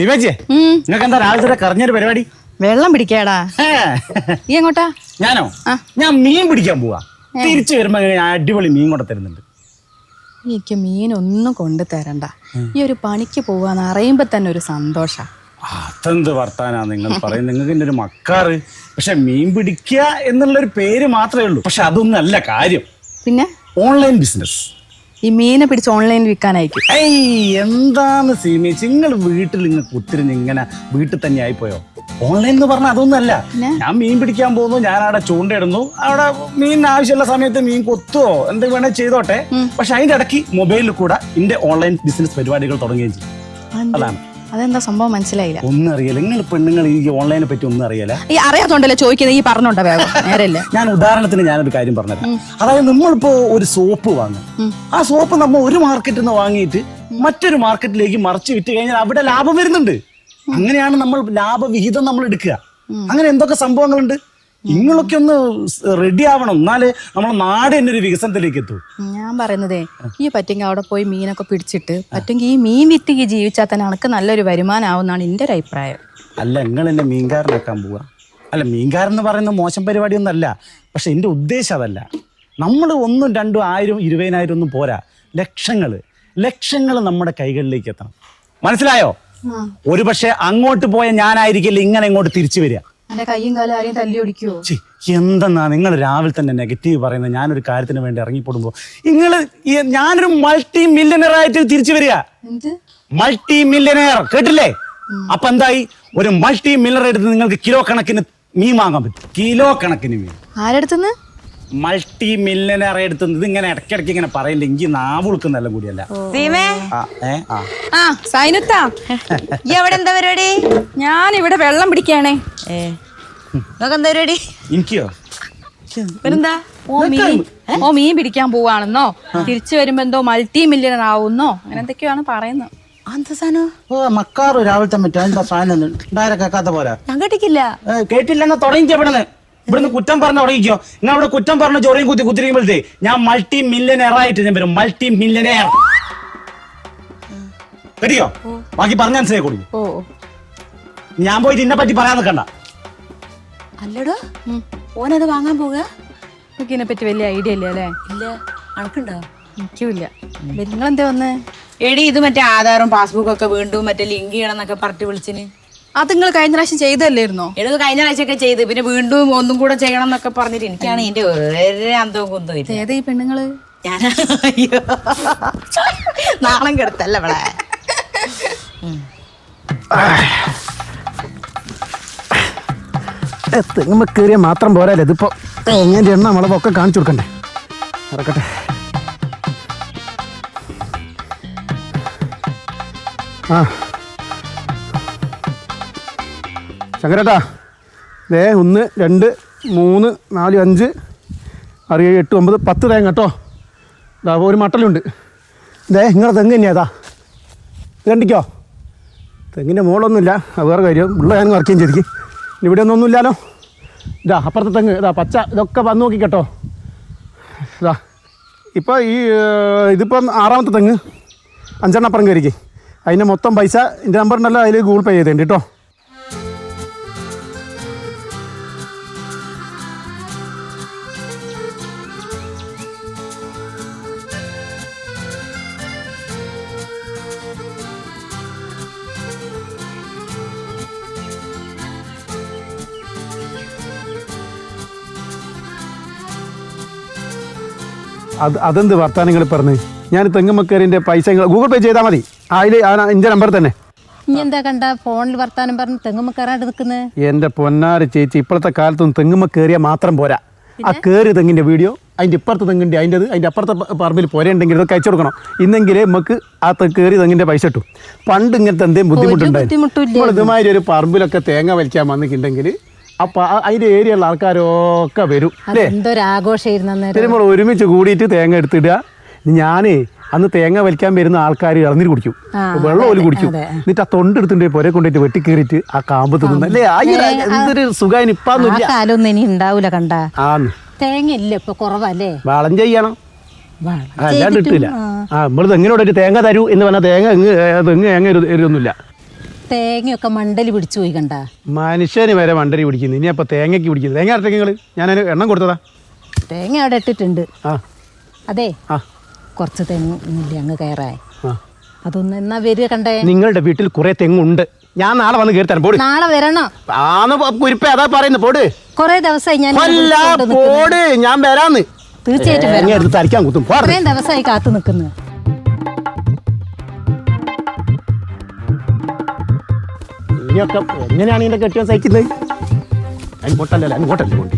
നിങ്ങൾക്ക് എന്താ രാവിലെ കറഞ്ഞൊരു പരിപാടി? വെള്ളം പിടിക്കാടാ. നീ എങ്ങോട്ടാ? ഞാനോ. ഞാൻ മീൻ പിടിക്കാൻ പോവാ. തിരിച്ചു വരുമ്പോ അടിപൊളി മീൻ കൊണ്ട് തരുന്നുണ്ട്. എനിക്ക് മീനൊന്നും കൊണ്ടു തരണ്ട. ഈ ഒരു പണിക്ക് പോവാന്ന് അറിയുമ്പോ തന്നെ ഒരു സന്തോഷ. അതെന്ത് വർത്താനാ നിങ്ങൾ പറയും നിങ്ങൾക്ക് എന്റെ ഒരു മക്കാറ്. പക്ഷെ മീൻ പിടിക്കുക എന്നുള്ളൊരു പേര് മാത്രമേ ഉള്ളൂ. പക്ഷെ അതൊന്നും അല്ല കാര്യം. പിന്നെ? Online business. ഈ മീനെ പിടിച്ച് ഓൺലൈനിൽ വിൽക്കാനായിരിക്കും. ഏയ് എന്താണ് സീമി? നിങ്ങൾ വീട്ടിൽ നിങ്ങൾ കുത്തിരിഞ്ഞ് ഇങ്ങനെ വീട്ടിൽ തന്നെ ആയിപ്പോയോ? ഓൺലൈൻ എന്ന് പറഞ്ഞാൽ അതൊന്നും അല്ല ഞാൻ മീൻ പിടിക്കാൻ പോകുന്നു ഞാൻ അവിടെ ചൂണ്ടയിടുന്നു. അവിടെ മീൻ ആവശ്യമുള്ള സമയത്ത് മീൻ കൊത്തുവോ? എന്ത് വേണേ ചെയ്തോട്ടെ. പക്ഷെ അതിന്റെ ഇടയ്ക്ക് മൊബൈലിൽ കൂടെ എന്റെ ഓൺലൈൻ ബിസിനസ് പരിപാടികൾ തുടങ്ങുകയും ചെയ്യും. അതാണ്. അതെന്താ സംഭവം? മനസ്സിലായില്ല. ഒന്നും അറിയില്ല നിങ്ങൾ പെണ്ണുങ്ങൾ ഈ ഓൺലൈനെ പറ്റി ഒന്നും അറിയില്ല ഈ അറിയാത്തോണ്ടല്ലേ ചോദിക്കുന്നത് ഈ പറഞ്ഞോണ്ട വേഗം. നേരല്ലേ? ഞാൻ ഉദാഹരണത്തിന് ഞാനൊരു കാര്യം പറഞ്ഞുതരാം അതായത് നമ്മളിപ്പോ ഒരു സോപ്പ് വാങ്ങും. ആ സോപ്പ് നമ്മൾ ഒരു മാർക്കറ്റിൽ നിന്ന് വാങ്ങിയിട്ട് മറ്റൊരു മാർക്കറ്റിലേക്ക് മറിച്ച് വിറ്റ് കഴിഞ്ഞാൽ അവിടെ ലാഭം വരുന്നുണ്ട്. അങ്ങനെയാണ് നമ്മൾ ലാഭവിഹിതം നമ്മൾ എടുക്കുക. അങ്ങനെ എന്തൊക്കെ സംഭവങ്ങളുണ്ട്? നിങ്ങളൊക്കെ ഒന്ന് റെഡി ആവണം. എന്നാലേ നമ്മുടെ നാട് തന്നെ ഒരു വികസനത്തിലേക്ക് എത്തൂ. ഞാൻ പറയുന്നതേ ഈ പറ്റെങ്കിൽ അവിടെ പോയി മീനൊക്കെ പിടിച്ചിട്ട് പറ്റെങ്കിൽ ഈ മീൻ വിറ്റ് ഈ ജീവിച്ചാൽ തന്നെ അനക്ക് നല്ലൊരു വരുമാനം ആവുന്നാണ് എന്റെ ഒരു അഭിപ്രായം. അല്ല നിങ്ങൾ എന്നെ മീൻകാരനാക്കാൻ പോവുക അല്ല മീൻകാരൻ എന്ന് പറയുന്ന മോശം പരിപാടിയൊന്നും അല്ല. പക്ഷെ എന്റെ ഉദ്ദേശം അതല്ല. നമ്മൾ ഒന്നും രണ്ടും ആയിരം ഇരുപതിനായിരം ഒന്നും പോരാ. ലക്ഷങ്ങൾ ലക്ഷങ്ങൾ നമ്മുടെ കൈകളിലേക്ക് എത്തണം. മനസ്സിലായോ? ഒരു പക്ഷേ അങ്ങോട്ട് പോയ ഞാനായിരിക്കില്ല ഇങ്ങനെ ഇങ്ങോട്ട് തിരിച്ചു വരിക. എന്റെ കൈയും കാലും ആരെയും തല്ലി ഒടിക്കുവോ ഛി, എന്തെന്നാ നിങ്ങൾ രാവിലെ തന്നെ നെഗറ്റീവ് പറയുന്നത്? ഞാനൊരു കാര്യത്തിന് വേണ്ടി ഇറങ്ങിപ്പോടുമ്പോ നിങ്ങൾ ഞാനൊരു മൾട്ടി മില്യണർ ആയിട്ട് തിരിച്ചു വരിക. എന്ത്? മൾട്ടി മില്യണർ കേട്ടില്ലേ അപ്പൊ എന്തായി? ഒരു മൾട്ടി മില്ലർ എടുത്ത് നിങ്ങൾക്ക് കിലോ കണക്കിന് മീൻ വാങ്ങാൻ പറ്റും. കിലോ കണക്കിന് മീൻ. ആരെടുത്തുന്ന്? മൾട്ടി മില്യനറെ എടുത്ത് ഇത് ഇങ്ങനെ ഇടയ്ക്കിടയ്ക്ക് ഇങ്ങനെ പറയില്ല എനിക്ക് നാവുളുക്കുന്നെല്ലാം കൂടിയല്ല? സീമേ? ആ ഏ ആ. ആ സൈനുത്താ. ഈ അവിടെ എന്താ പരിപാടി? ഞാൻ ഇവിടെ വെള്ളം പിടിക്കാണേ എന്താ പരിപാടി? എനിക്കോ? ഓ മീൻ. ഓ മീൻ പിടിക്കാൻ പോവാണെന്നോ? തിരിച്ചു വരുമ്പോ എന്തോ മൾട്ടി മില്യണർ ആവുന്നോ? അങ്ങനെ എന്തൊക്കെയാണ് പറയുന്നത്. ഓ മക്കാറ് രാവിലത്തെ മറ്റോ എന്താ സാധനം? ഡയറക്റ്റ് കേൾക്കാത്ത പോലെ ഞാൻ കേട്ടിക്കില്ല. ഏ, കേട്ടില്ലെന്ന് തുടങ്ങിക്കോ ഇവിടുന്ന് കുറ്റം പറഞ്ഞ് തുടങ്ങിക്കോ നിങ്ങൾ അവിടെ കുറ്റം പറഞ്ഞ ചൊറിയും കുത്തി കുത്തിരിക്കുമ്പോഴത്തേ ഞാൻ മൾട്ടി മില്യനെയർ ആയിട്ട് ഞാൻ വരും മൾട്ടി മില്യനെയർ കേട്ടിയോ ബാക്കി പറഞ്ഞ മനസ്സിലായി കൊടുക്കും. ഓ ഞാൻ പോയി ഇതിനെ പറ്റി പറയാൻ നിൽക്കണ്ട അല്ലടോ. ഓനത് വാങ്ങാൻ പോവുക? എനിക്ക് ഇതിനെ പറ്റി വലിയ ഐഡിയ ഇല്ല അല്ലേ? ഇല്ല. അണക്കുണ്ടോ എനിക്കില്ല നിങ്ങളെന്താ വന്ന്? എടി ഇത് മറ്റേ ആധാറും പാസ്ബുക്കും ഒക്കെ വീണ്ടും മറ്റേ ലിങ്ക് ചെയ്യണം എന്നൊക്കെ പറഞ്ഞിട്ട് വിളിച്ചിന്. അത് നിങ്ങൾ കഴിഞ്ഞ പ്രാവശ്യം ചെയ്തല്ലായിരുന്നോ എടുത്ത് കഴിഞ്ഞ ആഴ്ചയൊക്കെ ചെയ്ത്. പിന്നെ വീണ്ടും ഒന്നും കൂടെ ചെയ്യണം എന്നൊക്കെ പറഞ്ഞിട്ട് എനിക്കാണ് ഇതിന്റെ ഒരു അന്തവും കുന്തവും ഇല്ല. ഏതാ ഈ പെണ്ണുങ്ങൾ? ഞാൻ അയ്യോ. നാണം കെടുത്തല്ല ഇവിടെ തെങ്ങുമ്പ കയറിയ മാത്രം പോരാല്ലേ ഇതിപ്പോ തെങ്ങിന്റെ എണ്ണ മുളകൊക്കെ കാണിച്ചു കൊടുക്കണ്ടേ? ഇറക്കട്ടെ ആ. ശങ്കരേട്ടാ ദേ ഒന്ന് രണ്ട് മൂന്ന് നാല് അഞ്ച് ആറ് ഏഴ് എട്ട് ഒമ്പത് പത്ത് തേങ്ങ കേട്ടോ. ഇതാ ഒരു മട്ടലുണ്ട്. ദേ നിങ്ങളുടെ തെങ്ങ് തന്നെയാ ഇത് കണ്ടിക്കോ? തെങ്ങിന്റെ മുകളൊന്നുമില്ല അത് വേറെ കാര്യം. ഉള്ള ഞാൻ വർക്കുകയും ഇനി ഇവിടെ ഒന്നും ഒന്നുമില്ലല്ലോ ഇതാ അപ്പുറത്തെ തെങ്ങ് ഇതാ പച്ച ഇതൊക്കെ വന്ന് നോക്കി കേട്ടോ. ഇതാ ഇപ്പോൾ ഈ ഇതിപ്പം ആറാമത്തെ തെങ്ങ്. അഞ്ചെണ്ണം അപ്പുറം കയറിക്ക്. അതിന്റെ മൊത്തം പൈസ എന്റെ നമ്പർ ഉണ്ടല്ലോ അതിൽ ഗൂഗിൾ പേ ചെയ്തേണ്ടി കേട്ടോ. അത് അതെന്ത് വർത്താനങ്ങൾ പറഞ്ഞ്? ഞാൻ തെങ്ങുമക്കറിന്റെ പൈസ ഗൂഗിൾ പേ ചെയ്താൽ മതി. അതിൽ എന്റെ നമ്പർ തന്നെ. ഇനി എന്താ കണ്ട? ഫോണിൽ വർത്താനം പറഞ്ഞ് തെങ്ങുമ്മ കയറാണ്ട് നിൽക്കുന്നത് എന്റെ പൊന്നാര ചേച്ചി ഇപ്പോഴത്തെ കാലത്തൊന്നും തെങ്ങുമ്മ കയറിയാൽ മാത്രം പോരാ. ആ കയറി തെങ്ങിന്റെ വീഡിയോ അതിന്റെ ഇപ്പുറത്തെ തെങ്ങിന്റെ അതിന്റെ അതിന്റെ അപ്പുറത്തെ പറമ്പിൽ പോരേണ്ടെങ്കിൽ ഇതൊക്കെ അയച്ചു കൊടുക്കണം. ഇന്നെങ്കിലേ നമുക്ക് ആ കയറി തെങ്ങിന്റെ പൈസ കിട്ടും. പണ്ട് ഇങ്ങനത്തെ എന്തെങ്കിലും ബുദ്ധിമുട്ടുണ്ടായി ബുദ്ധിമുട്ടുമില്ല. ഇപ്പോൾ ഇതുമാതിരി ഒരു പറമ്പിലൊക്കെ തേങ്ങ വലിക്കാൻ വന്നിട്ടുണ്ടെങ്കിൽ അപ്പോൾ ഏരിയ ഏരിയയുള്ള ആൾക്കാരൊക്കെ വരും തിരുമ്പോൾ ഒരുമിച്ച് കൂടിയിട്ട് തേങ്ങ എടുത്തിടുക. ഞാനേ അന്ന് തേങ്ങ വലിക്കാൻ വരുന്ന ആൾക്കാർ ഇളനീര് കുടിക്കും. വെള്ളം ഓൽ കുടിക്കും. എന്നിട്ട് ആ തൊണ്ട് എടുത്തിട്ട് പുരെ കൊണ്ടിട്ട് വെട്ടിക്കേറിട്ട് ആ കാമ്പ് തിന്നുന്നു. അല്ലേ? എന്തൊരു സുഖം ഇനി ഉണ്ടാവൂല കണ്ട. ആന്ന്. തേങ്ങ ഇല്ല ഇപ്പൊ കുറവല്ലേ? വളം ചെയ്യണം. അല്ലാണ്ട് ഇട്ടില്ല. ആ. നമ്മൾ തെങ്ങിനോട് ഒരു തേങ്ങ തരൂ എന്ന് പറഞ്ഞാൽ തേങ്ങ എങ്ങ് തെങ്ങ് തേങ്ങ ഒരു എരിയൊന്നുമില്ല തേങ്ങയൊക്കെ മണ്ടലി പിടിച്ചു പോയി കണ്ട? മനുഷ്യന് വരെ മണ്ടലി പിടിക്കുന്നു. ഇനി അപ്പോൾ തേങ്ങയ്ക്ക് പിടിക്കുന്നു തേങ്ങ നിങ്ങൾ ഞാൻ എണ്ണം കൊടുത്തതാ. തേങ്ങ അവിടെ ഇട്ടിട്ടുണ്ട്. അതെ. കുറച്ച് തെങ്ങില്ലേ അങ്ങ് കയറായി അതൊന്ന് എന്നാ വരിക കണ്ടേ? നിങ്ങളുടെ വീട്ടിൽ കുറെ തെങ്ങുണ്ട്. ഞാൻ നാളെ വന്ന് കയറി തരാം പോട്. നാളെ വരണം. ആന്ന് കുരിപ്പ അതാ പറയുന്നു. പോട്. കൊറേ ദിവസമായി ഞാൻ പോട്. ഞാൻ വരാന്ന്. തീർച്ചയായിട്ടും തരിക്കാൻ കുത്തും. ദിവസമായി കാത്തു നിൽക്കുന്നു. ഇനിയൊക്കെ എങ്ങനെയാണ് ഇതിന്റെ കെട്ടിയാൻ സഹിക്കുന്നത് അങ്ങോട്ടല്ലേ അങ്ങോട്ടല്ലേ കൊണ്ട്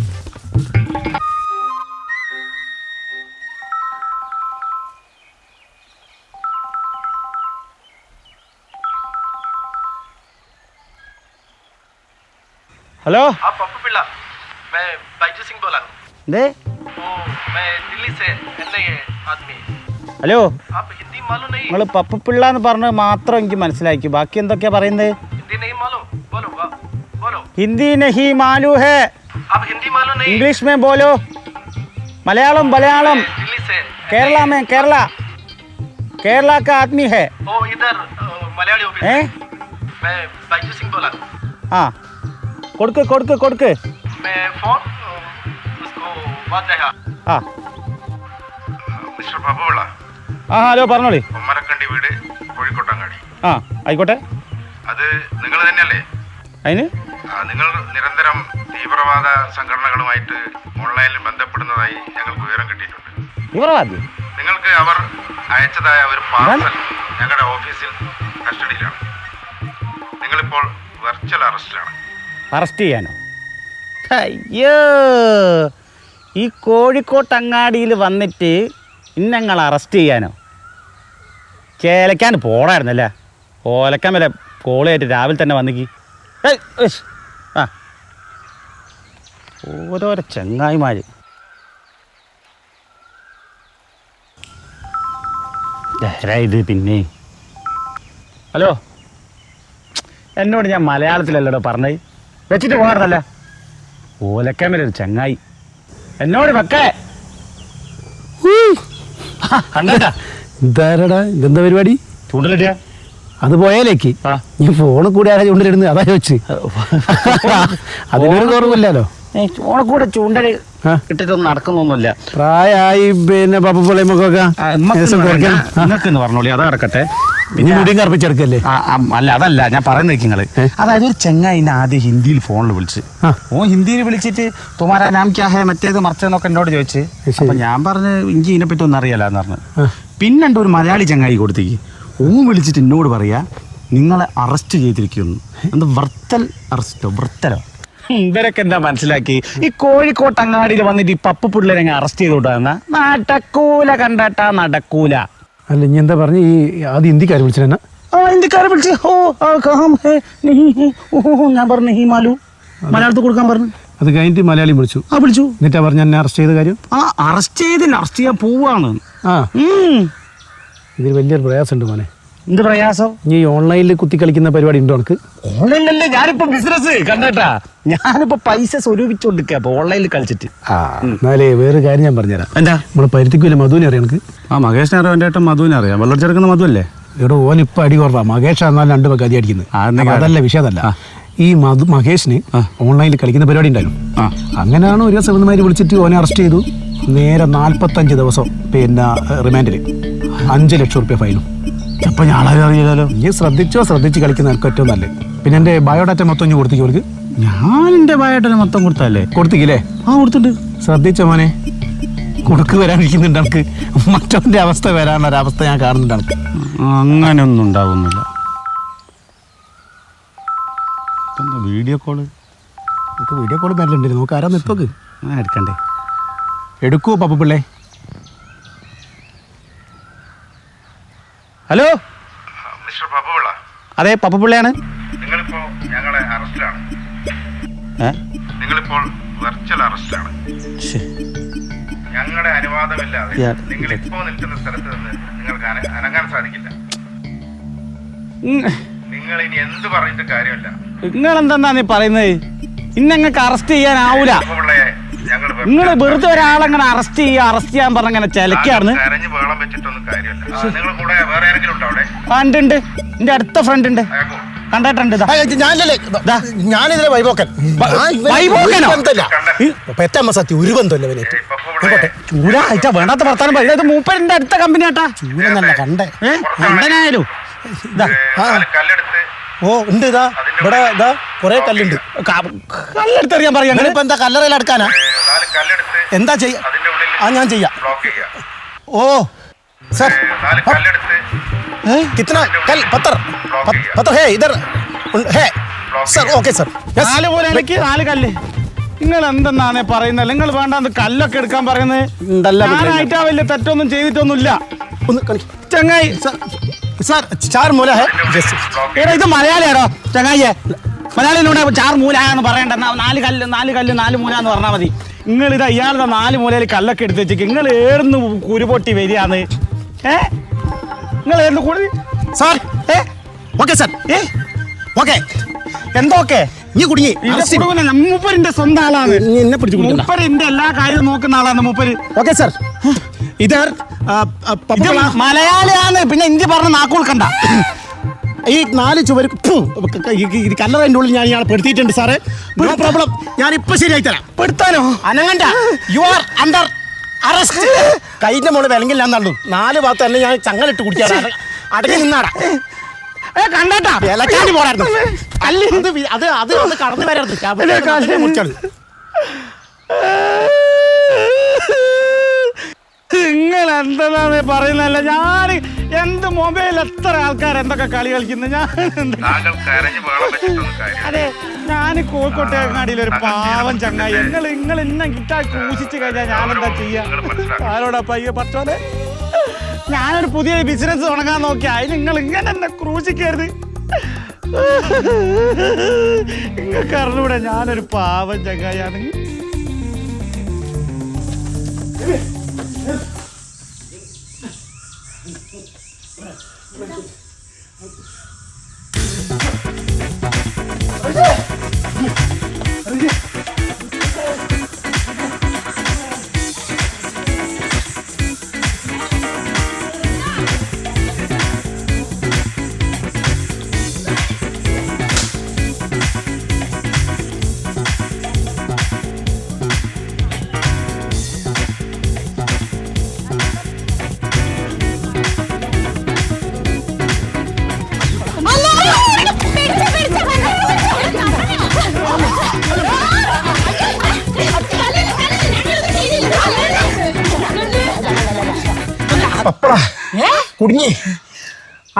ഹലോ आप पप्पू पिल्ला मैं बाइजू सिंह बोला हूँ എന്തേ वो मैं दिल्ली से एन आदमी ഹലോ आप हिंदी मालूम नहीं നിങ്ങൾ പപ്പപ്പിള്ള എന്ന് പറഞ്ഞത് മാത്രം എനിക്ക് മനസ്സിലാക്കി ബാക്കി എന്തൊക്കെയാ പറയുന്നത് हिंदी नहीं मालूम बोलो वाह, बोलो ഹിന്ദി നഹി മാലൂ ഹേ आप हिंदी मालूम नहीं इंग्लिश में बोलो मलयालम मलयालम दिल्ली से केरला में केरला केरला का आदमी है वो इधर अ, मलयाली ऑफिस ഏ मैं बाइजू सिंह बोला हूँ ആ കൊടുക്ക് കൊടുക്ക് കൊടുക്ക് मैं फोन अ, उसको बात है ആ മിസ്റ്റർ പപ്പുള്ള ആ ഹലോ പറഞ്ഞോളി ഒമ്മരക്കണ്ടി വീട് കോഴിക്കോട്ടങ്ങാടി ആ ആയിക്കോട്ടെ അത് നിങ്ങൾ തന്നെയല്ലേ? അതിന്? നിങ്ങൾ നിരന്തരം തീവ്രവാദ സംഘടനകളുമായിട്ട് ഓൺലൈനിൽ ബന്ധപ്പെടുന്നതായി ഞങ്ങൾക്ക് വിവരം കിട്ടിയിട്ടുണ്ട്. തീവ്രവാദി? നിങ്ങൾക്ക് അവർ അയച്ചതായ ഒരു പാർസൽ ഞങ്ങളുടെ ഓഫീസിൽ കസ്റ്റഡിയിലാണ്. നിങ്ങളിപ്പോൾ വെർച്വൽ അറസ്റ്റിലാണ് അറസ്റ്റ് ചെയ്യാനോ? അയ്യോ! ഈ കോഴിക്കോട്ട് അങ്ങാടിയിൽ വന്നിട്ട് ഇന്നങ്ങൾ അറസ്റ്റ് ചെയ്യാനോ? ചേലക്കാൻ പോടായിരുന്നല്ലേ ഓലക്കാൻ വല്ല കോളായിട്ട് രാവിലെ തന്നെ വന്നിക്ക്. ആ. ഓരോരോ ചെങ്ങായിമാർ ഇത് പിന്നെ. ഹലോ. എന്നോട് ഞാൻ മലയാളത്തിലല്ലടോ പറഞ്ഞത്. വെച്ചിട്ട് പോകാറല്ല ഓലക്കാമര ഒരു ചങ്ങായി. എന്നോട് വെക്കേ. കണ്ടാ? ഇതാരടാ? ഇതെന്താ പരിപാടി? ചൂണ്ടലിട്ടിയ? അത് പോയാലേക്ക്. ഈ ഫോണിൽ കൂടെ ആരാ ചൂണ്ടലിടുന്നത് അതാ ചോദിച്ചു. അതിനൊരു കുറവില്ലല്ലോ ഓണക്കൂടെ ചൂണ്ടൽ ആ. ഇട്ടിട്ടൊന്നും നടക്കുന്നൊന്നുമില്ല. പ്രായമായി പിന്നെ പപ്പപ്പിള്ളയുമൊക്കെ നിങ്ങൾക്കെന്ന് പറഞ്ഞോളി അത് നടക്കട്ടെ. പിന്നെ മുടിയും കറപ്പിച്ചെടുക്കല്ലേ? ആ, ആ, അല്ല അതല്ല ഞാൻ പറയുന്നത് നിങ്ങൾ. അതായത് ഒരു ചെങ്ങായി ആദ്യം ഹിന്ദിയിൽ ഫോണിൽ വിളിച്ച്. ഓ ഹിന്ദിയിൽ വിളിച്ചിട്ട് തുമാരാ നാം ക്യാ ഹേ? മറ്റേത് മറിച്ചതെന്നൊക്കെ എന്നോട് ചോദിച്ചു. അപ്പൊ ഞാൻ പറഞ്ഞ് എനിക്ക് ഇതിനെപ്പറ്റി ഒന്നും അറിയാലെന്ന് പറഞ്ഞു. പിന്നെണ്ട് ഒരു മലയാളി ചെങ്ങായി കൊടുത്തേക്ക്. ഓ വിളിച്ചിട്ട് എന്നോട് പറയാ നിങ്ങളെ അറസ്റ്റ് ചെയ്തിരിക്കുന്നു. എന്താ വർത്തൽ അറസ്റ്റോ വൃത്തലോ? ഇവരൊക്കെ എന്താ മനസ്സിലാക്കി? ഈ കോഴിക്കോട്ട് അങ്ങാടിയിൽ വന്നിട്ട് ഈ പപ്പ പിള്ളേരെ അറസ്റ്റ് ചെയ്തോട്ടാ നടക്കൂല കണ്ടാട്ടാ നടക്കൂല. അല്ല ഇനി എന്താ പറഞ്ഞു? ഈ ആദ്യം ഹിന്ദിക്കാർ വിളിച്ചിരുന്ന ആ ഹിന്ദിക്കാരെ വിളിച്ച്. ഹേ നഹീ ഓ ഞാൻ പറഞ്ഞു ഹി മാലു. മലയാളത്തിൽ കൊടുക്കാൻ പറഞ്ഞു. അത് കഴിഞ്ഞിട്ട് മലയാളി വിളിച്ചു. ആ വിളിച്ചു. എന്നിട്ടാ പറഞ്ഞ എന്നെ അറസ്റ്റ് ചെയ്ത കാര്യം? ആ അറസ്റ്റ് ചെയ്തില്ല അറസ്റ്റ് ചെയ്യാൻ പോവാണ് ആ. ഉം. ഇതിൽ വലിയൊരു പ്രയാസമുണ്ട് മോനെ. എന്ത് പ്രയാസം? നീ ഓൺലൈനിൽ കുത്തി കളിക്കുന്ന പരിപാടി ഉണ്ടോ എനിക്ക് ഓൺലൈനിലല്ലേ? ഞാനിപ്പോ ബിസിനസ് കണ്ടേട്ടാ. ഞാനിപ്പോ പൈസ സ്വരൂപിച്ചോണ്ടിരിക്കുക അപ്പൊ ഓൺലൈനിൽ കളിച്ചിട്ട്. ആ എന്നാലേ വേറൊരു കാര്യം ഞാൻ പറഞ്ഞുതരാം. എന്താ? നമ്മളെ പരുത്തിക്കൂല മധുവിനെ അറിയാം എനിക്ക് ആ മകേഷിനെ അറിയാം എന്റെ ഏട്ടൻ മധുവിനെ അറിയാം. വെള്ളടിച്ചെടുക്കുന്ന മധു അല്ലേ? എടോ ഓൻ ഇപ്പൊ അടി കുറവാ. മഹേഷ് എന്നാലും രണ്ട് പേർക്ക് അടി അടിക്കുന്നത് അപ്പൊ അതല്ല വിഷയം അതല്ല. ഈ മധു മഹേഷിന് ഓൺലൈനിൽ കളിക്കുന്ന പരിപാടി ഉണ്ടായിരുന്നു. അങ്ങനെയാണ് ഒരു ദിവസം വിളിച്ചിട്ട് ഓനെ അറസ്റ്റ് ചെയ്തു. നേരെ നാൽപ്പത്തഞ്ച് ദിവസം പിന്നെ റിമാൻഡിൽ അഞ്ച് ലക്ഷം റുപ്യ ഫൈനും അപ്പൊ ഞാളാരും അറിയില്ലല്ലോ. നീ ശ്രദ്ധിച്ചോ ശ്രദ്ധിച്ച് കളിക്കുന്ന എനിക്ക് ഏറ്റവും നല്ലത്. പിന്നെ എന്റെ ബയോഡാറ്റ മൊത്തം ഇഞ്ഞ് കൊടുത്തേക്ക് അവർക്ക് ഞാൻ എന്റെ ബയോഡാറ്റ മൊത്തം കൊടുത്തല്ലേ കൊടുത്തിക്കില്ലേ? ആ കൊടുത്തിട്ടുണ്ട്. ശ്രദ്ധിച്ചോ മോനെ? കൊടുക്ക് വരാനിരിക്കുന്നുണ്ട് എനിക്ക് മറ്റവന്റെ അവസ്ഥ വരാനുള്ള ഒരവസ്ഥ ഞാൻ കാണുന്നുണ്ട് എനിക്ക് അങ്ങനെയൊന്നും ഉണ്ടാവുന്നില്ല. വീഡിയോ കോൾ നമുക്ക് വീഡിയോ കോൾ വരലുണ്ട് നമുക്ക് ആരാ നിർത്തോക്ക് ആ എടുക്കണ്ടേ? എടുക്കൂ പപ്പു പിള്ളേ. ഹലോ? മിസ്റ്റർ പപ്പുള്ള അതെ പപ്പപ്പിള്ളയാണ് നിങ്ങളിപ്പോ ഞങ്ങളെ അറസ്റ്റിലാണ്. നിങ്ങളിപ്പോൾ വെർച്വൽ അറസ്റ്റിലാണ്. ഞങ്ങളുടെ അനുവാദമില്ലാതെ നിങ്ങൾ ഇപ്പോൾ നിൽക്കുന്ന സ്ഥലത്ത് നിന്ന് നിങ്ങൾക്ക് അന- അനങ്ങാൻ സാധിക്കില്ല. നിങ്ങൾ ഇനി എന്ത് പറഞ്ഞിട്ട് കാര്യമില്ല. നിങ്ങളെന്താ നീ പറയുന്നത്? ഇന്നങ്ങൾക്ക് അറസ്റ്റ് ചെയ്യാനാവൂല. നിങ്ങൾ വെറുതെ ഒരാളെങ്ങനെ അറസ്റ്റ് ചെയ്യുക അറസ്റ്റ് ചെയ്യാൻ പറഞ്ഞ അങ്ങനെ ചിലക്കാണ് കരഞ്ഞ് വേളം വെച്ചിട്ടൊന്നും കാര്യമല്ല. കൂടെ വേറെ ആരെങ്കിലും ഉണ്ടോ അവിടെ? കണ്ടുണ്ട് എന്റെ അടുത്ത ഫ്രണ്ട് ഉണ്ട് അയാൾക്കോ കണ്ടിട്ടുണ്ട് ഇതാ. ഞാനല്ലേ ഞാനിതിലെ വൈബോക്കൻ വൈബോക്കനോ? പെറ്റമ്മ സത്യം ഒരു ബന്ധമല്ല ഇവനെ ഇപ്പൊ ഇവിടെ ചൂരാ അയച്ച വേണ്ടാത്ത വർത്താനം പറയും. ഇത് മൂപ്പരിന്റെ അടുത്ത കമ്പനി ആട്ടാ. കണ്ടേ. ഏ? കണ്ടനായാലും ഇതാ. നാല് കല്ലെടുത്ത്. ഓ ഉണ്ട് ഇതാ. ഇവിടെ ഇതാ കൊറേ കല്ലുണ്ട്. ക- കല്ലെടുത്തെറിയാൻ പറയാ എന്താ കല്ലറയിൽ അടുക്കാനാ? ഏ, കല്ലെടുത്ത് എന്താ ചെയ്യാ അതിന്റെ ഉള്ളിൽ ആ ഞാൻ ചെയ്യാം ബ്ലോക്ക് ചെയ്യുക ഓ സർ ഏ, നാല് കല്ലെടുത്ത് कितना कल पत्थर पत- पत्थर है इधर उन- है सर ओके सर यस നാല് പോലെ എനിക്ക് നാല് കല്ല് നിങ്ങൾ എന്തെന്നാണ് പറയുന്നത് നിങ്ങൾ വേണ്ടാന്ന് കല്ലൊക്കെ എടുക്കാൻ പറയുന്നത് ഉണ്ടല്ല പിന്നെ. ഞാനായിട്ടാ വലിയ തെറ്റൊന്നും ചെയ്തിട്ടൊന്നുമില്ല ഒന്ന് കളി ചങ്ങായി सर सर चार मूला है यस എടാ ഇത് മലയാളിയാണോ ചങ്ങായിയെ മലയാളിയിലൂടെ ചാർ മൂല എന്ന് പറയണ്ട എന്നാ നാല് കല്ല് നാല് കല്ല് നാല് മൂല എന്ന് പറഞ്ഞാൽ മതി നിങ്ങൾ ഇത് അയാളുടെ നാല് മൂലയിൽ കല്ലൊക്കെ എടുത്ത് വെച്ചിട്ട് നിങ്ങൾ ഏർന്ന് കുരുപൊട്ടി വരികയാണ്. ഏ? നിങ്ങൾ ഏർന്ന് കൂടുതൽ സാർ. ഏ? Okay sir. ഏ? ഓക്കെ. എന്തൊക്കെ? നീ കുടുങ്ങി. മൂപ്പരിന്റെ സ്വന്തം ആളാണ്. എന്നെ പിടിച്ചു മൂപ്പരിന്റെ എല്ലാ കാര്യവും നോക്കുന്ന ആളാണ് മൂപ്പര്. Okay sir. ഇതാർ മലയാളിയാണ്. പിന്നെ ഇന്ത്യ പറഞ്ഞ നാക്കുകൊടുക്കണ്ട ഈ നാല് ചുവര് ഫും, ഈ- ഈ- ഈ കല്ലറ ഉള്ളിൽ ഞാൻ ഇയാളെ പെടുത്തിയിട്ടുണ്ട് സാറേ. നോ പ്രോബ്ലം ഞാൻ ഇപ്പൊ ശരിയായി തരാം. പെടുത്താനോ? അനങ്ങണ്ട. യു ആർ അണ്ടർ അറസ്റ്റ് കൈന്റെ മോൾ വിലങ്ങില്ല എന്നാണ് നാല് ഭാഗത്ത് തന്നെ ഞാൻ ചങ്ങലിട്ട് കുടിക്കാറ് അടങ്ങി നിന്നാടാ. ഏ കണ്ടട്ടാ. വിലക്കാണ്ടി പോടായിരുന്നു അല്ല അത് അത് അത് അത് കടന്നു നിങ്ങൾ എന്താണെന്ന് പറയുന്നല്ല ഞാൻ എന്ത് മൊബൈൽ എത്ര ആൾക്കാർ എന്തൊക്കെ കളി കളിക്കുന്നു ഞാൻ അതെ ഞാൻ കോഴിക്കോട്ടെ അങ്ങാടിയിൽ ഒരു പാവം ചങ്ങായി നിങ്ങൾ നിങ്ങൾ ഇന്നെ കിട്ടാൻ കൂശിച്ച് കഴിഞ്ഞാൽ ഞാൻ എന്താ ചെയ്യാ ആരോടാ പയ്യെ പറ്റോലെ ഞാനൊരു പുതിയ ബിസിനസ് തുടങ്ങാൻ നോക്കി അതിന് നിങ്ങൾ ഇങ്ങനെ എന്നെ ക്രൂശിക്കരുത് നിങ്ങൾക്ക് അറിഞ്ഞൂടെ ഞാനൊരു പാവം ചങ്ങായാണ് കുടുങ്ങി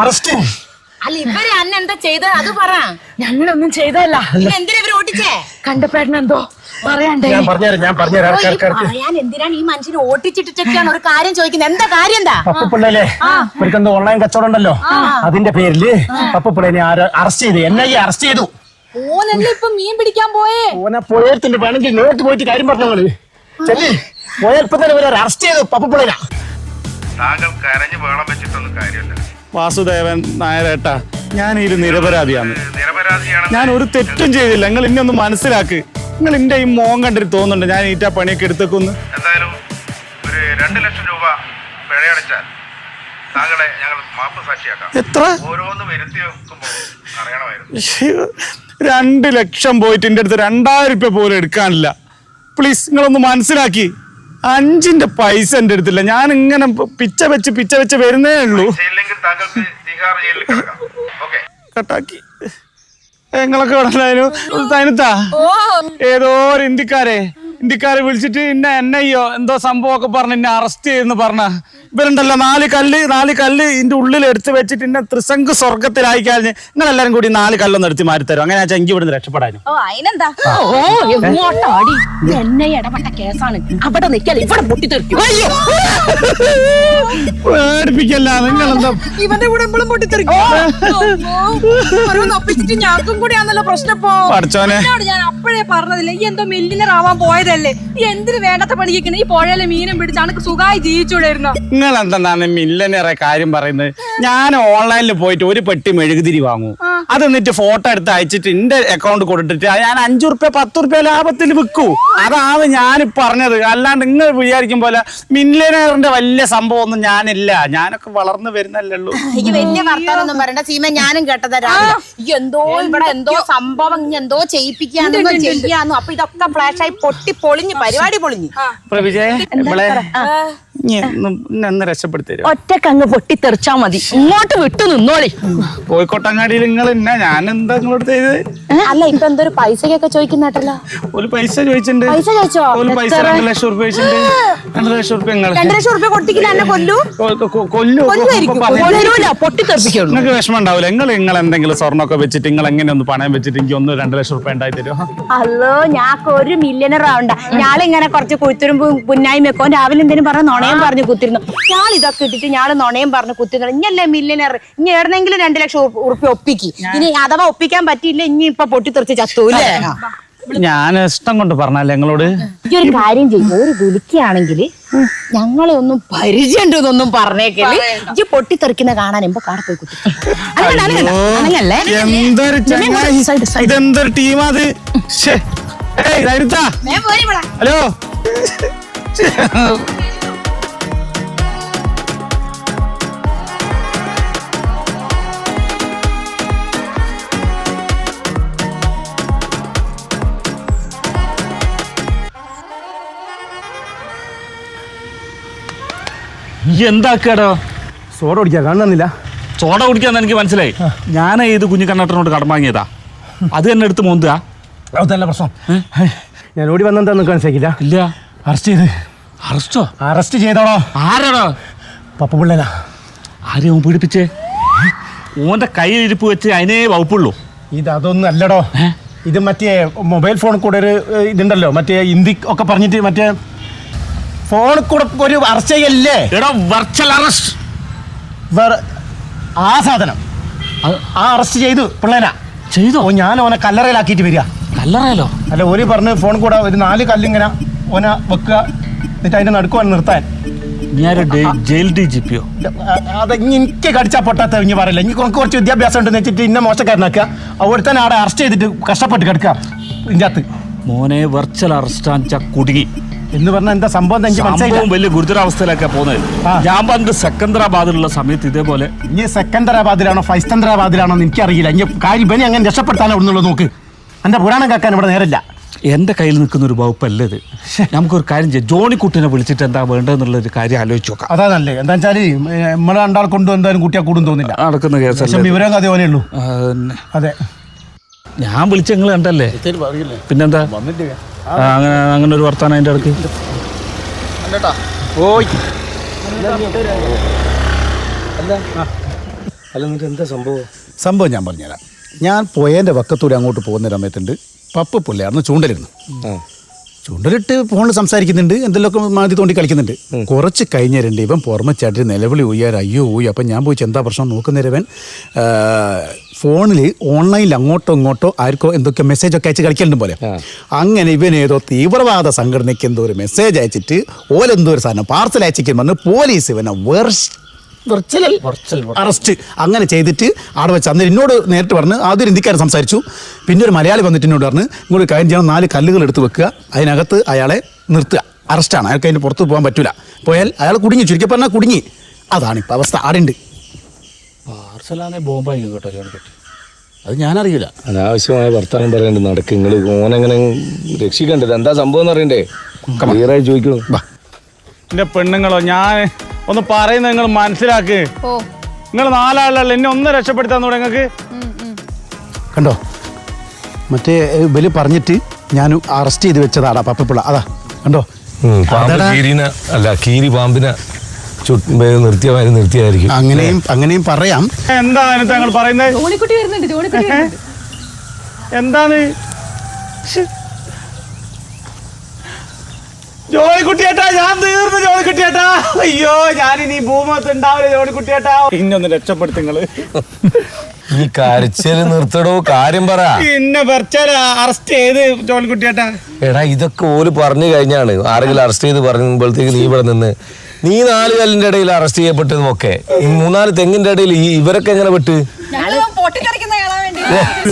അറസ്റ്റ് അല്ല ഇവരെ അന്ന് എന്താ ചെയ്തത്? അത് പറ. ഞങ്ങളൊന്നും ചെയ്തല്ല പിന്നെ എന്തിനാ ഇവർ ഓട്ടിച്ചേ? കണ്ടപ്പേട്ടനെന്തോ പറയണ്ടേ? ഞാൻ പറഞ്ഞുതരാം ഞാൻ പറഞ്ഞുതരാം. പറയാൻ എന്തിനാണ് ഈ മനുഷ്യനെ ഓട്ടിച്ചിട്ടിട്ടൊക്കെയാണ് ഒരു കാര്യം ചോദിക്കുന്നത്? എന്താ കാര്യം എന്താ? പപ്പപ്പിള്ളയിലെ ഇവർക്കെന്തോ ഓൺലൈൻ കച്ചവടം ഉണ്ടല്ലോ? അതിന്റെ പേരിൽ പപ്പുപിള്ളേനെ അറസ്റ്റ് ചെയ്തു? എൻ ഐ അറസ്റ്റ് ചെയ്തു. ഓനല്ലേ ഇപ്പൊ മീൻ പിടിക്കാൻ പോയേ? ഓനെ പോയത്തിന്റെ വേണമെങ്കിൽ നേരിട്ട് പോയിട്ട് കാര്യം പറഞ്ഞോൾ ചെല്ലി. പോയപ്പോ തന്നെ ഇവരെ അറസ്റ്റ് ചെയ്തു പപ്പപ്പിള്ളന താങ്കൾ കരഞ്ഞ് വേളം വെച്ചിട്ടൊന്നും കാര്യമില്ല. വാസുദേവൻ നായരേട്ട ഞാൻ ഇതിൽ നിരപരാധിയാണ് നിരപരാധിയാണ്. ഞാൻ ഒരു തെറ്റും ചെയ്തില്ല. നിങ്ങൾ ഇന്നെ ഒന്ന് മനസ്സിലാക്ക്. നിങ്ങൾ എന്റെ ഈ മോൻ കണ്ടിട്ട് തോന്നുന്നുണ്ട് ഞാൻ ഈറ്റ പണിയൊക്കെ എടുത്തേക്കൊന്ന്. എന്തായാലും ഒരു രണ്ട് ലക്ഷം രൂപ പിഴയടച്ചാൽ താങ്കളെ ഞങ്ങൾ മാപ്പ് സാക്ഷിയാക്കാം. എത്ര? ഓരോന്ന് വരുത്തി വെക്കുമ്പോൾ അറിയണമായിരുന്നു. രണ്ട് ലക്ഷം പോയിട്ട് എന്റെ അടുത്ത് രണ്ടായിരം രൂപ പോലും എടുക്കാനില്ല. പ്ലീസ് നിങ്ങളൊന്ന് മനസ്സിലാക്കി. അഞ്ചിന്റെ പൈസ എന്റെ അടുത്തില്ല. ഞാൻ ഇങ്ങനെ പിച്ച വെച്ച് പിച്ച വെച്ച് വരുന്നേ ഉള്ളൂ. കട്ടാക്കി. നിങ്ങളൊക്കെ തനിത്താ? ഏതോ ഒരു ഇന്ത്യക്കാരെ. ഇന്ത്യക്കാരെ വിളിച്ചിട്ട് ഇന്ന എന്നയ്യോ എന്തോ സംഭവം ഒക്കെ പറഞ്ഞ് എന്നെ അറസ്റ്റ് ചെയ്യുന്നു പറഞ്ഞ. ഇവരുണ്ടല്ലോ നാല് കല്ല് നാല് കല്ല് ഇതിന്റെ ഉള്ളിൽ എടുത്ത് വെച്ചിട്ട് എന്നെ ത്രിസംഗ് സ്വർഗത്തിലായി കഴിഞ്ഞ് നിങ്ങളെല്ലാരും കൂടി നാല് കല്ലൊന്ന് എടുത്ത് മാറി തരും. അങ്ങനെ വെച്ചാൽ എനിക്ക് ഇവിടുന്ന് രക്ഷപ്പെടാനും. ഓ അതിനെന്താ? ഓ എന്നെ ഇടപെട്ട കേസാണ്. അവിടെ നിൽക്കാൽ ഇവിടെ പൊട്ടിത്തെറിക്കും. പേടിപ്പിക്കല്ല നിങ്ങളെന്താ? ഇവന്റെ കൂടെ എപ്പോഴും ഞങ്ങൾക്കും കൂടിയാണല്ലോ പ്രശ്നം ഇപ്പോ. പഠിച്ചോനെ എന്നോട് ഞാൻ അപ്പോഴേ പറഞ്ഞതില്ലേ ഈ എന്തോ മില്ലിനർ ആവാൻ പോയതല്ലേ? ഈ എന്തിന് വേണ്ടാത്ത പണിക്കുന്ന ഈ പുഴയിലെ മീനും പിടിച്ച് അനക്ക് സുഖമായി ജീവിച്ചൂടായിരുന്നോ? നിങ്ങൾ എന്താണ് മില്ലനേറെ കാര്യം പറയുന്നത്? ഞാൻ ഓൺലൈനിൽ പോയിട്ട് ഒരു പെട്ടി മെഴുകുതിരി വാങ്ങും. ആ അത് എന്നിട്ട് ഫോട്ടോ എടുത്ത് അയച്ചിട്ട് എന്റെ അക്കൗണ്ട് കൊടുത്തിട്ട് ഞാൻ അഞ്ചു റുപ്യ പത്ത് റുപ്യ ലാഭത്തിൽ വിൽക്കൂ അതാണ് ഞാൻ പറഞ്ഞത്. അല്ലാണ്ട് നിങ്ങൾ വിചാരിക്കും പോലെ മില്ലിയനറിന്റെ വലിയ സംഭവം ഒന്നും ഞാനില്ല. ഞാനൊക്കെ വളർന്നു വരുന്നല്ലേ ഉള്ളൂ എനിക്ക് വലിയ വർത്താനൊന്നും പറയണ്ട. സീമ ഞാനും കേട്ടതാ രാവിലെ. ഈ എന്തോ ഇവിടെ എന്തോ സംഭവം ഇനി എന്തോ ചെയ്യിപ്പിക്കാന്നോ ചെയ്യാന്നോ. അപ്പൊ ഇതൊക്കെ ഫ്ലാഷായി പൊട്ടി പൊളിഞ്ഞ് പരിപാടി പൊളിഞ്ഞു. പ്രവിജയ എന്നെ ഒന്ന് രക്ഷപ്പെടുത്തി തരുമോ? ഒറ്റക്കങ്ങ് പൊട്ടിത്തെറിച്ചാ മതി. ഇങ്ങോട്ട് വിട്ടു നിന്നോളി. കോഴിക്കോട്ടങ്ങാടിയിൽ നിങ്ങൾ എന്നാ ഞാൻ എന്താ നിങ്ങളോട് അല്ല ഇപ്പൊ എന്തോ ഒരു പൈസക്കൊക്കെ ചോദിക്കുന്നുണ്ടല്ലോ ഒരു പൈസ ചോദിച്ചിട്ടുണ്ട്. പൈസ ചോദിച്ചോ? ഒരു പൈസ രണ്ട് ലക്ഷം റുപ്യ ചോദിച്ചിട്ടുണ്ട്. രണ്ട് ലക്ഷം റുപ്യ നിങ്ങൾ രണ്ടു ലക്ഷം റുപ്യ കൊടുത്തിക്കില്ല എന്നെ കൊല്ലു? കൊല്ലു. കൊല്ലുമായിരിക്കും. പറഞ്ഞിട്ട് കൊല്ലൂല പൊട്ടിത്തെറിപ്പിക്കുള്ളൂ. നിങ്ങൾക്ക് വിഷമം ഉണ്ടാവില്ല. നിങ്ങൾ നിങ്ങൾ എന്തെങ്കിലും സ്വർണമൊക്കെ വെച്ചിട്ട് നിങ്ങൾ എങ്ങനെ ഒന്ന് പണയം വെച്ചിട്ട് എനിക്ക് ഒന്ന് രണ്ട് ലക്ഷം റുപ്യ ഉണ്ടായി തരുമോ? അല്ലോ ഞാൻ ഒരു മില്യനർ ആവണ്ട. ഞാളിങ്ങനെ കുറച്ച് കുത്തുരുമ്പും പുന്നായും വെക്കോ രാവിലെ എന്തിനും പറഞ്ഞ നുണയും പറഞ്ഞു കുത്തിരുന്നു. ഞാൻ ഇതൊക്കെ ഇട്ടിട്ട് ഞാൻ നുണയും പറഞ്ഞു കുത്തിരുന്നു. ഇഞ്ഞല്ലേ മില്യനർ ഇനി എവിടെന്നെങ്കിലും രണ്ടു ലക്ഷം ഉറു- ഉറുപ്പ്യ ഒപ്പിക്ക്. ഇനി അഥവാ ഒപ്പിക്കാൻ പറ്റിയില്ല ഇനി ഇപ്പൊ പൊട്ടിത്തെറിച്ച് ചത്തൂല്ലേ ഞാൻ ഇഷ്ടം കൊണ്ട് പറഞ്ഞല്ലേ നിങ്ങളോട്? ഈ ഒരു കാര്യം ചെയ്യും. ഒരു വിളിക്കുകയാണെങ്കിൽ ഞങ്ങളെ ഒന്നും പരിചയമുണ്ടെന്നൊന്നും പറഞ്ഞേക്കൽ ഇജ്ജ് പൊട്ടിത്തെറിക്കുന്ന കാണാൻ എമ്പോ കാടെ പോയി കുത്തി. അനങ്ങല്ലേ? ഇതെന്തൊരു ടീമാ അത്. ഹലോ. എന്താക്കാടോ സോഡ കുടിക്കാൻ കാണുന്നില്ല. സോഡ കുടിക്കാന്ന് എനിക്ക് മനസ്സിലായി. ഞാൻ ഇത് കുഞ്ഞു കണ്ണട്ടനോട് കടം വാങ്ങിയതാ. അത് തന്നെ എടുത്ത് മോന്തുക. അതല്ല പ്രശ്നം. ഞാൻ ഓടി വന്നെന്താന്ന് മനസ്സിലാക്കില്ല ഇല്ല. അറസ്റ്റ് ചെയ്ത്. അറസ്റ്റോ? അറസ്റ്റ് ചെയ്തോളോ. ആരാടോ? പപ്പ പിള്ളേരാ ആരെയും ഓൻ പീഡിപ്പിച്ചേ? ഓന്റെ കയ്യിലിരിപ്പ് വെച്ച് അതിനേ വകുപ്പുള്ളൂ. ഇത് അതൊന്നും അല്ലടോ. ഇത് മറ്റേ മൊബൈൽ ഫോൺ കൂടെ ഒരു ഇതുണ്ടല്ലോ. മറ്റേ ഹിന്ദി ഒക്കെ പറഞ്ഞിട്ട് മറ്റേ ഫോണിൽ കൂടെ ഒരു വർച്ചയല്ലേ? എടാ വെർച്വൽ അറസ്റ്റ് വേറെ ആ സാധനം. ആ അറസ്റ്റ് ചെയ്തു പിള്ളേനാ. ചെയ്തോ? ഓ ഞാൻ ഓനെ കല്ലറയിലാക്കിയിട്ട് വരിക. കല്ലറയല്ലോ അല്ല ഓര് പറഞ്ഞ് ഫോൺ കൂടെ ഒരു നാല് കല്ലിങ്ങനെ ഓനെ വെക്കുക. എന്നിട്ട് അതിന്റെ നടുക്കുവാൻ നിർത്താൻ. ഞാൻ ജയിൽ ഡി ജി പിയോ? അത് ഇനി എനിക്ക് കടിച്ചാൽ പൊട്ടാത്ത ഇനി പറയില്ല. ഇനി കുറച്ച് കുറച്ച് വിദ്യാഭ്യാസം ഉണ്ടെന്ന് വെച്ചിട്ട് ഇന്ന മോശക്കാരനാക്കുക. അവിടുത്തെ ആടെ അറസ്റ്റ് ചെയ്തിട്ട് കഷ്ടപ്പെട്ട് കിടക്കുക. ഇതിന്റെ അകത്ത്. മോനെ വെർച്വൽ അറസ്റ്റ് കുടുങ്ങി. എന്ന് പറഞ്ഞാൽ എന്താ സംഭവം എനിക്ക് സംഭവം മനസ്സിലായില്ല. വലിയ ഗുരുതരാവസ്ഥയിലൊക്കെ പോകുന്നത്. ഞാൻ പണ്ട് സെക്കന്ദരാബാദിലുള്ള സമയത്ത് ഇതേപോലെ ഇനി സെക്കന്ദരാബാദിലാണോ ഫൈസ്തന്ദ്രാബാദിലാണോ എന്ന് എനിക്കറിയില്ല. ഇനി കാര്യം ഇവനെ അങ്ങനെ രക്ഷപ്പെടുത്താനോ ഇവിടുന്നുള്ളത് നോക്ക്. എന്റെ പുരാണം കേൾക്കാൻ ഇവിടെ നേരല്ല എന്റെ കയ്യിൽ നിൽക്കുന്ന ഒരു വകുപ്പല്ല ഇത്. നമുക്കൊരു കാര്യം ചെയ്യാം. ജോണിക്കുട്ടിനെ വിളിച്ചിട്ട് എന്താ വേണ്ടതെന്നുള്ള ഒരു കാര്യം ആലോചിച്ച് നോക്കാം. അതാ നല്ലേ എന്താ വെച്ചാൽ നമ്മളെ രണ്ടാൾ കൊണ്ടു എന്തായാലും കുട്ടിയെ കൂടും തോന്നില്ല. നടക്കുന്ന കേസ് കേസല്ലേ വിവരം അതേപോലെ ഉള്ളൂ. അതെ. ഞാൻ വിളിച്ച നിങ്ങൾ കണ്ടല്ലേ? പിന്നെന്താ? അങ്ങനെ അങ്ങനെ ഒരു വർത്താനം അതിന്റെ ഇടയ്ക്ക്. സംഭവം? ഞാൻ പറഞ്ഞുതരാം. ഞാൻ പോയതിന്റെ വക്കത്തൂടെ അങ്ങോട്ട് പോകുന്ന സമയത്തുണ്ട്. പപ്പ പുള്ളിയായിരുന്നു ചൂണ്ടലിരുന്നു ചൂണ്ടലിട്ട് ഫോണിൽ സംസാരിക്കുന്നുണ്ട്. എന്തെങ്കിലുമൊക്കെ മാതി തോണ്ടി കളിക്കുന്നുണ്ട്. കുറച്ച് കഴിഞ്ഞിട്ടുണ്ട് ഇവൻ പുറമെ ചാട്ടി നിലവിളി ഊയ്യാർ അയ്യോ ഊയി അപ്പം ഞാൻ പോയി എന്താ പ്രശ്നം നോക്കുന്നവൻ ഫോണിൽ ഓൺലൈനിൽ അങ്ങോട്ടോ ഇങ്ങോട്ടോ ആർക്കോ എന്തൊക്കെ മെസ്സേജ് ഒക്കെ അയച്ച് കളിക്കലുണ്ട് പോലെ. അങ്ങനെ ഇവനേതോ ഏതോ തീവ്രവാദ സംഘടനയ്ക്ക് എന്തോ ഒരു മെസ്സേജ് അയച്ചിട്ട് ഓലെന്തോ ഒരു സാധനം പാർസൽ അയച്ചിരിക്കുന്നു പറഞ്ഞ് പോലീസ് ഇവനെ വെർസ് വെർച്വൽ അറസ്റ്റ് അങ്ങനെ ചെയ്തിട്ട് അവിടെ വെച്ച് അന്നേരം എന്നോട് നേരിട്ട് പറഞ്ഞ് ആദ്യം ഒരു ഹിന്ദിക്കാരൻ സംസാരിച്ചു. പിന്നെ ഒരു മലയാളി വന്നിട്ട് എന്നോട് പറഞ്ഞ് ഇങ്ങോട്ട് കഴിഞ്ഞ് കാര്യം ചെയ്യണം നാല് കല്ലുകൾ എടുത്ത് വെക്കുക. അതിനകത്ത് അയാളെ നിർത്തുക. അറസ്റ്റാണ് അയാൾക്ക് അതിന്റെ പുറത്ത് പോകാൻ പറ്റില്ല പോയാൽ അയാൾ കുടുങ്ങി. ചുരുക്കി പറഞ്ഞാൽ കുടുങ്ങി. അതാണ് ഇപ്പം അവസ്ഥ. അവിടെ ഉണ്ട്. ബോംബായി കേട്ടോ അത് ഞാനറിയില്ല. അനാവശ്യമായ വർത്തമാനം പറയണ്ട. നടക്ക്. നിങ്ങൾ ഓനെങ്ങനെ രക്ഷിക്കണ്ടത്? എന്താ സംഭവം എന്ന് അറിയണ്ടേ ക്ലിയറായി ചോദിക്കൂ. എന്റെ പെണ്ണുങ്ങളോ ഞാൻ ഒന്ന് പറയുന്നത് നിങ്ങൾ മനസ്സിലാക്ക്. ഓ. നിങ്ങൾ നാലാളല്ലേ എന്നെ ഒന്ന് രക്ഷപ്പെടുത്താൻ നിങ്ങൾക്ക്. കണ്ടോ? മറ്റേ ബലി പറഞ്ഞിട്ട് ഞാൻ അറസ്റ്റ് ചെയ്ത് വെച്ചതാടാ പപ്പപ്പിള്ള. അതാ കണ്ടോ. കീരിനെ അല്ല കീരി പാമ്പിനെ നിർത്തിയമാതിരി നിർത്തിയായിരിക്കും. അങ്ങനെയും അങ്ങനെയും പറയാം. എന്താണ് താങ്കൾ പറയുന്നത്? എന്താണ്? ശ്ശെ. ജോളിക്കുട്ടിയേട്ടാ ഞാൻ തീർന്നു ജോളിക്കുട്ടിയേട്ടാ അയ്യോ ഞാൻ ഇനി ഭൂമത്ത് ഉണ്ടാവില്ല ജോളിക്കുട്ടിയേട്ടാ ഇന്നൊന്ന് രക്ഷപ്പെടുത്തുങ്ങൾ ഈ കരച്ചിൽ നിർത്തടോ കാര്യം പറ. അറസ്റ്റ് ചെയ്ത് ജോലിക്കുട്ടിയേട്ടാ എടാ ഇതൊക്കെ ഓൽ പറഞ്ഞു കഴിഞ്ഞാണ്. ആരെങ്കിലും അറസ്റ്റ് ചെയ്ത് പറയുമ്പോഴത്തേക്ക് നീ ഇവിടെ നിന്ന്. നീ നാല് കല്ലിന്റെ ഇടയിൽ അറസ്റ്റ് ചെയ്യപ്പെട്ടതും ഒക്കെ ഈ മൂന്നാൽ തെങ്ങിന്റെ ഇടയിൽ ഈ ഇവരൊക്കെ എങ്ങനെ വിട്ട്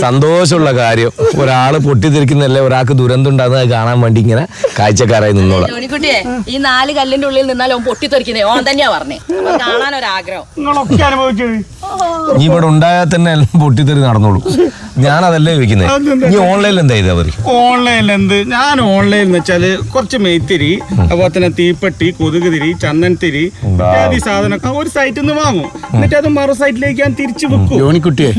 സന്തോഷമുള്ള കാര്യം. ഒരാൾ പൊട്ടിത്തെറിക്കുന്നല്ലേ ഒരാൾക്ക് ദുരന്തം ഉണ്ടാകുന്നത് കാണാൻ വേണ്ടി ഇങ്ങനെ കാഴ്ചക്കാരായി നിന്നോളാം. ജോണിക്കുട്ടിയെ ഈ നാല് കല്ലിന്റെ ഉള്ളിൽ നിന്നാൽ ഓൻ പൊട്ടിത്തെറിക്കുന്നേ. ഓൻ തന്നെയാ പറഞ്ഞേ. കാണാൻ ഒരാഗ്രഹം. നിങ്ങളൊക്കെ അനുഭവിച്ചത്? നീ ഇവിടെ ഉണ്ടായാൽ തന്നെ എല്ലാം പൊട്ടിത്തെറി നടന്നോളൂ. ഞാൻ അതല്ലേ ചോദിക്കുന്നത് നീ ഓൺലൈനിൽ എന്താ ചെയ്തത് അവർ ഓൺലൈനിൽ എന്ത് ഞാൻ ഓൺലൈനിൽ എന്ന് വെച്ചാൽ കുറച്ച് മെയ്ത്തിരി അതുപോലെ തന്നെ തീപ്പെട്ടി കൊതുക് തിരി ചന്ദൻ തിരി ഇത്യാദി സാധനം ഒരു സൈറ്റിൽ നിന്ന് വാങ്ങും. എന്നിട്ട് അത് മറു സൈറ്റിലേക്ക് ഞാൻ തിരിച്ചു വെക്കും. ജോണിക്കുട്ടിയെ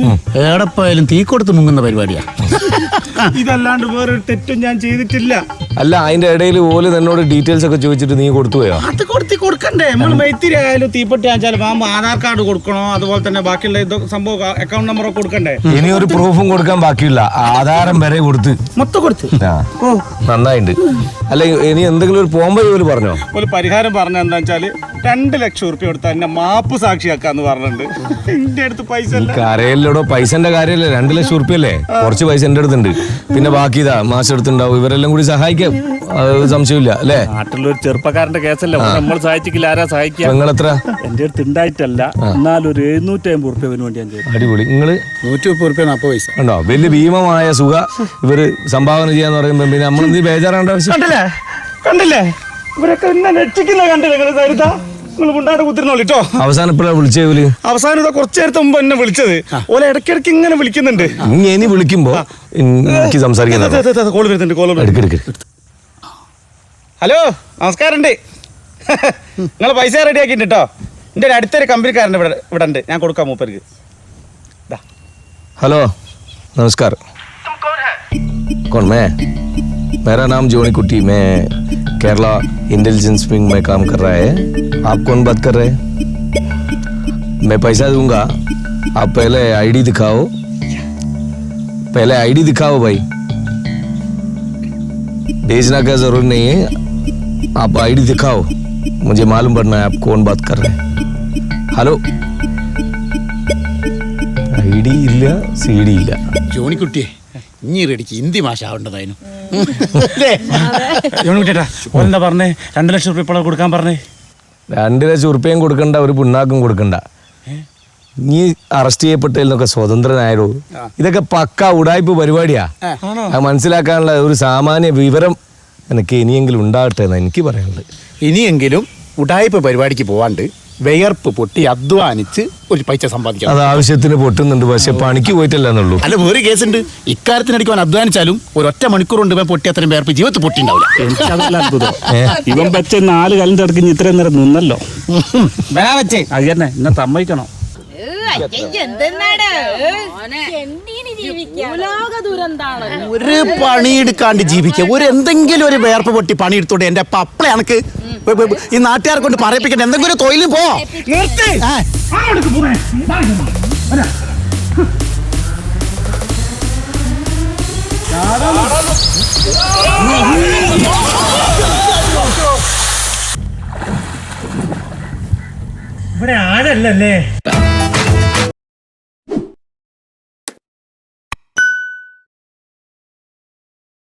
ഏടപ്പായാലും തീ കൊടുത്ത് മുങ്ങുന്ന പരിപാടിയാ. ഇതല്ലാണ്ട് വേറൊരു തെറ്റും ഞാൻ ചെയ്തിട്ടില്ല. അല്ല അതിന്റെ ഇടയിൽ ഓൽ എന്നോട് ഡീറ്റെയിൽസ് ഒക്കെ ചോദിച്ചിട്ട് നീ കൊടുത്തു പോയോ? അത് കൊടുത്തി കൊടുക്കണ്ടേ. നമ്മൾ മെയ്ത്തിരി ആയാലും തീപ്പെട്ടി ആയാലും ആകുമ്പോൾ ആധാർ കാർഡ് കൊടുക്കണോ? അതുപോലെ തന്നെ ബാക്കിയുള്ള ഇത് സംഭവം അക്കൗണ്ട് നമ്പർ ഒക്കെ കൊടുക്കണ്ടേ? ഇനി ഒരു പ്രൂഫും കൊടുക്കാൻ ബാക്കിയില്ല. ആധാരം വരെ കൊടുത്ത്. മൊത്തം കൊടുത്ത്. ആ. നന്നായിണ്ട്. അല്ല ഇനി എന്തെങ്കിലും ഒരു പോകുമ്പോ ജോലി പറഞ്ഞോ? ഒരു പരിഹാരം പറഞ്ഞ എന്താ വെച്ചാൽ രണ്ട് ലക്ഷം ഉറുപ്പ്യ കൊടുത്താൽ എന്നെ മാപ്പ് സാക്ഷിയാക്കാന്ന് പറഞ്ഞിട്ടുണ്ട്. എന്റെ അടുത്ത് പൈസ ഇല്ല കരയിലൂടെ പൈസന്റെ കാര്യമല്ലേ രണ്ട് ലക്ഷം ഉറുപ്പ്യല്ലേ കുറച്ച് പൈസ എന്റെ അടുത്തുണ്ട്. പിന്നെ ബാക്കി ഇതാ മാഷ് അടുത്തുണ്ടാവും ഇവരെല്ലാം കൂടി സഹായിക്കാം. അത് സംശയമില്ല അല്ലേ? നാട്ടിലൊരു ചെറുപ്പക്കാരന്റെ കേസല്ലേ? നമ്മൾ സഹായിച്ചില്ല ആരാ സഹായിക്കുക? നിങ്ങൾ എത്ര എന്റെ അടുത്ത് ഉണ്ടായിട്ടല്ല. എന്നാലും ഒരു എഴുന്നൂറ്റി അമ്പത് റുപ്യ വേണ്ടി ഞാൻ ചെയ്തു അടിപൊളി. നിങ്ങൾ നൂറ്റി മുപ്പത് റുപ്യ നാൽപ്പത് പൈസ. ഉണ്ടോ? വലിയ ഭീമമായ സുഖ ഇവർ സംഭാവന ചെയ്യാന്ന് പറയുമ്പോ പിന്നെ നമ്മളെന്ത് ബേജാറാണ്ട ആവശ്യം? കണ്ടില്ലേ? കണ്ടില്ലേ? ഇവരൊക്കെ എന്നെ രക്ഷിക്കുന്ന കണ്ടില്ലേ നിങ്ങൾ സരിത നിങ്ങൾ മുണ്ടാണ്ട് കേട്ടോ അവസാനം ഇപ്പഴാ വിളിച്ചേ അവസാനം ഇതാ കുറച്ചു നേരത്തെ മുമ്പ് എന്നെ വിളിച്ചത്. ഓല ഇടയ്ക്കിടയ്ക്ക് ഇങ്ങനെ വിളിക്കുന്നുണ്ട്. ഇനി ഇനി വിളിക്കുമ്പോ എനിക്ക് സംസാരിക്കുന്നത് കോൾ വരുന്നുണ്ട് കോൾ ഹലോ നമസ്കാരമുണ്ട്. നിങ്ങൾ പൈസ റെഡി ആക്കിയിട്ട് കേട്ടോ എന്റെ ഒരു അടുത്തൊരു കമ്പനിക്കാരന്റെ ഇവിടെ ഇവിടെ ഉണ്ട്. ഞാൻ കൊടുക്കാം മൂപ്പർക്ക്. ഹലോ നമസ്കാരം. കോൺമേ मेरा नाम जोनी कुट्टी मैं केरला इंटेलिजेंस विंग में काम कर रहा है आप कौन बात कर रहे हैं मैं पैसा दूंगा आप पहले आईडी दिखाओ पहले आईडी दिखाओ भाई भेजना का जरूर नहीं है आप आईडी दिखाओ मुझे मालूम पड़ना है आप कौन बात कर रहे हैं हेलो ഐ ഡി ഇല്ല സി ഡി ഇല്ല ജോണിക്കുട്ടിയെ ഇനി റെഡിക്ക് ഹിന്ദി ഭാഷ ആവേണ്ടതായിരുന്നു ഓലെന്താ പറഞ്ഞേ? രണ്ട് ലക്ഷം റുപ്യ കൊടുക്കാൻ പറഞ്ഞേ. രണ്ട് ലക്ഷം ഉറുപ്പ്യം കൊടുക്കണ്ട ഒരു പിണ്ണാക്കും കൊടുക്കണ്ട. നീ അറസ്റ്റ് ചെയ്യപ്പെട്ടതിലൊക്കെ സ്വതന്ത്രനായോ ഇതൊക്കെ പക്ക ഉടായ്പ പരിപാടിയാ. അത് മനസ്സിലാക്കാനുള്ള ഒരു സാമാന്യ വിവരം എനിക്ക് ഇനിയെങ്കിലും ഉണ്ടാകട്ടെ എന്ന് എനിക്ക് പറയാനുള്ളത്. ഇനിയെങ്കിലും ഉടായ്പ പരിപാടിക്ക് പോവാണ്ട് വിയർപ്പ് പൊട്ടി അധ്വാനിച്ച് ഒരു പൈസ സമ്പാദിക്കാം അത് ആവശ്യത്തിന് പൊട്ടുന്നുണ്ട് പക്ഷെ പണിക്ക് പോയിട്ടല്ല എന്നുള്ളൂ. അല്ല വേറെ കേസുണ്ട്. ഇക്കാര്യത്തിന് അവൻ അധ്വാനിച്ചാലും ഒരൊറ്റ മണിക്കൂർ കൊണ്ട് ഇവൻ പൊട്ടി അത്രയും വിയർപ്പ് ജീവിതത്തിൽ പൊട്ടിണ്ടാവില്ല. ഇവൻ വെച്ച നാല് കാലം തടക്കിഞ്ഞ് ഇത്രയും നേരം നിന്നല്ലോ. അത് തന്നെ എന്നെ സമ്മതിക്കണം. ഒരു പണിയെടുക്കാണ്ട് ജീവിക്കുക ഒരു എന്തെങ്കിലും ഒരു വേർപ്പ് പൊട്ടി പണിയെടുത്തോണ്ട് എന്റെ പപ്പള എനക്ക് ഈ നാട്ടുകാരെ കൊണ്ട് പറയപ്പിക്കട്ടെ എന്തെങ്കിലും ഒരു തൊഴിൽ പോ. ആ. ഇവിടെ ആരല്ലേ